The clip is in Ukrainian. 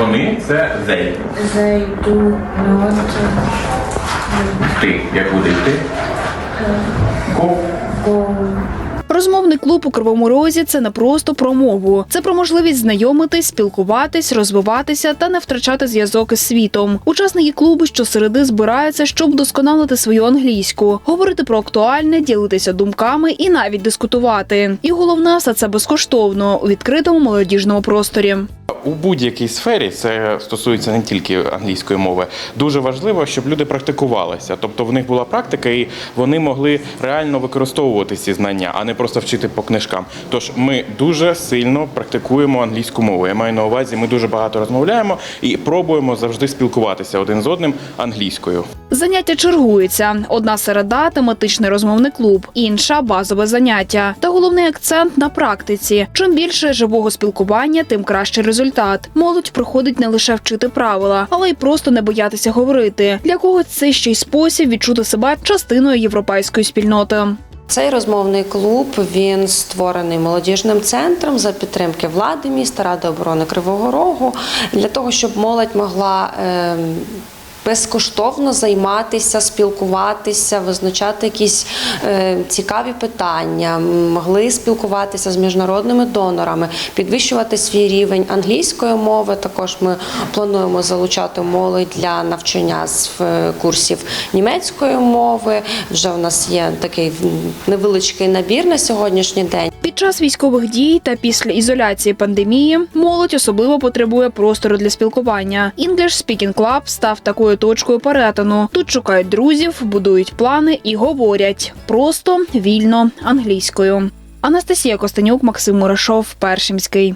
Вони це they. They do not Ти. Як буде йти? Go. go Розмовний клуб у Кривому Розі це не просто про мову, це про можливість знайомитись, спілкуватись, розвиватися та не втрачати зв'язок із світом. Учасники клубу щосереди збираються, щоб вдосконалити свою англійську, говорити про актуальне, ділитися думками і навіть дискутувати. І головне, все це безкоштовно у відкритому молодіжному просторі. У будь-якій сфері це стосується не тільки англійської мови. Дуже важливо, щоб люди практикувалися, тобто в них була практика, і вони могли реально використовувати ці знання, а не просто вчити по книжкам. Тож ми дуже сильно практикуємо англійську мову. Я маю на увазі, ми дуже багато розмовляємо і пробуємо завжди спілкуватися один з одним англійською. Заняття чергуються. Одна середа тематичний розмовний клуб, інша базове заняття. Та головний акцент на практиці. Чим більше живого спілкування, тим кращий результат. Молодь приходить не лише вчити правила, але й просто не боятися говорити. Для когось це ще й спосіб відчути себе частиною європейської спільноти. Цей розмовний клуб він створений молодіжним центром за підтримки влади міста, Ради оборони Кривого Рогу для того, щоб молодь могла. ем, Безкоштовно займатися, спілкуватися, визначати якісь е, цікаві питання, могли спілкуватися з міжнародними донорами, підвищувати свій рівень англійської мови. Також ми плануємо залучати молодь для навчання з е, курсів німецької мови. Вже у нас є такий невеличкий набір на сьогоднішній день. Під час військових дій та після ізоляції пандемії молодь особливо потребує простору для спілкування. English Speaking Club став такою точкою перетину. Тут шукають друзів, будують плани і говорять просто вільно англійською. Анастасія Костенюк, Максим Мурашов, Першимський.